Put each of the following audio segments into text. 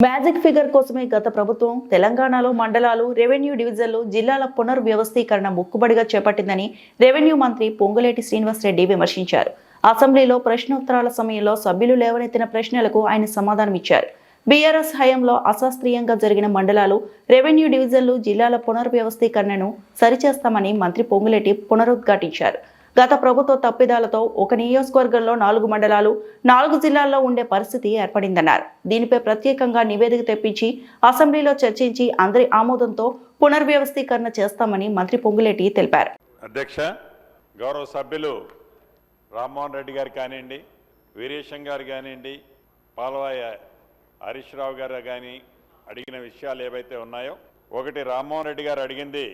Magic figure కోసమే గత ప్రభుత్వం తెలంగాణలో మండలాలు రెవెన్యూ డివిజన్లు జిల్లాల పునర్వ్యవస్థీకరణ మొక్కుబడిగా చేపట్టిందని రెవెన్యూ మంత్రి పొంగులేటి శ్రీనివాసరెడ్డి విమర్శించారు. అసెంబ్లీలో ప్రశ్నోత్తరాల సమయంలో సభ్యులు లేవనెత్తిన ప్రశ్నలకు ఆయన సమాధానమిచ్చారు బీఆర్ఎస్ హయాంలో అశాస్త్రీయంగా జరిగిన మండలాలు రెవెన్యూ డివిజన్లు జిల్లాల పునర్వ్యవస్థీకరణను సరిచేస్తామని మంత్రి పొంగులేటి పునరుద్ఘాటించారు. గత ప్రభుత్వ తప్పిదాలతో ఒక నియోజకవర్గంలో నాలుగు మండలాలు నాలుగు జిల్లాల్లో ఉండే పరిస్థితి ఏర్పడిందన్నారు. దీనిపై ప్రత్యేకంగా నివేదిక తెప్పించి అసెంబ్లీలో చర్చించి అందరి ఆమోదంతో పునర్వ్యవస్థీకరణ చేస్తామని మంత్రి పొంగులేటి తెలిపారు. అధ్యక్ష గౌరవ సభ్యులు రామ్మోహన్ రెడ్డి గారు కానివ్వండి వీరేశం గారు కానివ్వండి పాలవాయ హరీష్ రావు గారు కానీ అడిగిన విషయాలు ఏవైతే ఉన్నాయో ఒకటి రామ్మోహన్ రెడ్డి గారు అడిగింది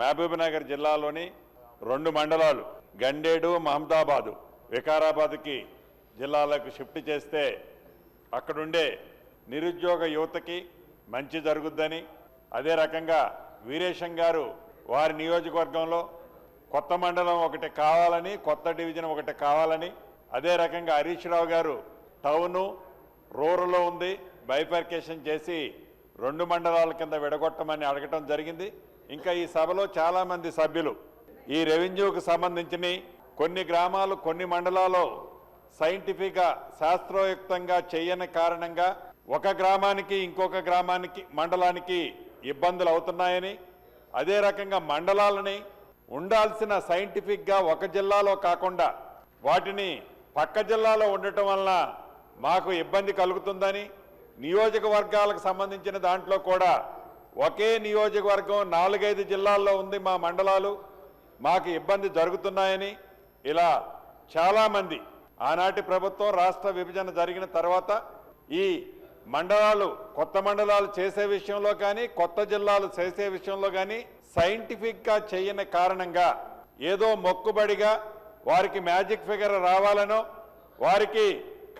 మహబూబ్నగర్ జిల్లాలోని రెండు మండలాలు గండేడు మహమ్మదాబాదు వికారాబాద్కి జిల్లాలకు షిఫ్ట్ చేస్తే అక్కడుండే నిరుద్యోగ యువతకి మంచి జరుగుద్దని అదే రకంగా వీరేశం గారు వారి నియోజకవర్గంలో కొత్త మండలం ఒకటి కావాలని కొత్త డివిజన్ ఒకటి కావాలని అదే రకంగా హరీష్ రావు గారు టౌను రూరల్లో ఉంది బైఫర్కేషన్ చేసి రెండు మండలాల కింద విడగొట్టమని అడగటం జరిగింది. ఇంకా ఈ సభలో చాలామంది సభ్యులు ఈ రెవెన్యూకు సంబంధించిన కొన్ని గ్రామాలు కొన్ని మండలాల్లో సైంటిఫిక్గా శాస్త్రోయుక్తంగా చేయని కారణంగా ఒక గ్రామానికి ఇంకొక గ్రామానికి మండలానికి ఇబ్బందులు అవుతున్నాయని అదే రకంగా మండలాలని ఉండాల్సిన సైంటిఫిక్గా ఒక జిల్లాలో కాకుండా వాటిని పక్క జిల్లాలో ఉండటం వలన మాకు ఇబ్బంది కలుగుతుందని నియోజకవర్గాలకు సంబంధించిన దాంట్లో కూడా ఒకే నియోజకవర్గం నాలుగైదు జిల్లాల్లో ఉంది మా మండలాలు. మాకు ఇబ్బంది జరుగుతున్నాయని ఇలా చాలామంది ఆనాటి ప్రభుత్వం రాష్ట్ర విభజన జరిగిన తర్వాత ఈ మండలాలు కొత్త మండలాలు చేసే విషయంలో కానీ కొత్త జిల్లాలు చేసే విషయంలో కానీ సైంటిఫిక్గా చేయని కారణంగా ఏదో మొక్కుబడిగా వారికి మ్యాజిక్ ఫిగర్ రావాలనో వారికి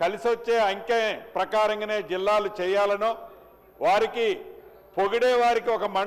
కలిసొచ్చే అంకె ప్రకారంగానే జిల్లాలు చేయాలనో వారికి పొగిడే వారికి ఒక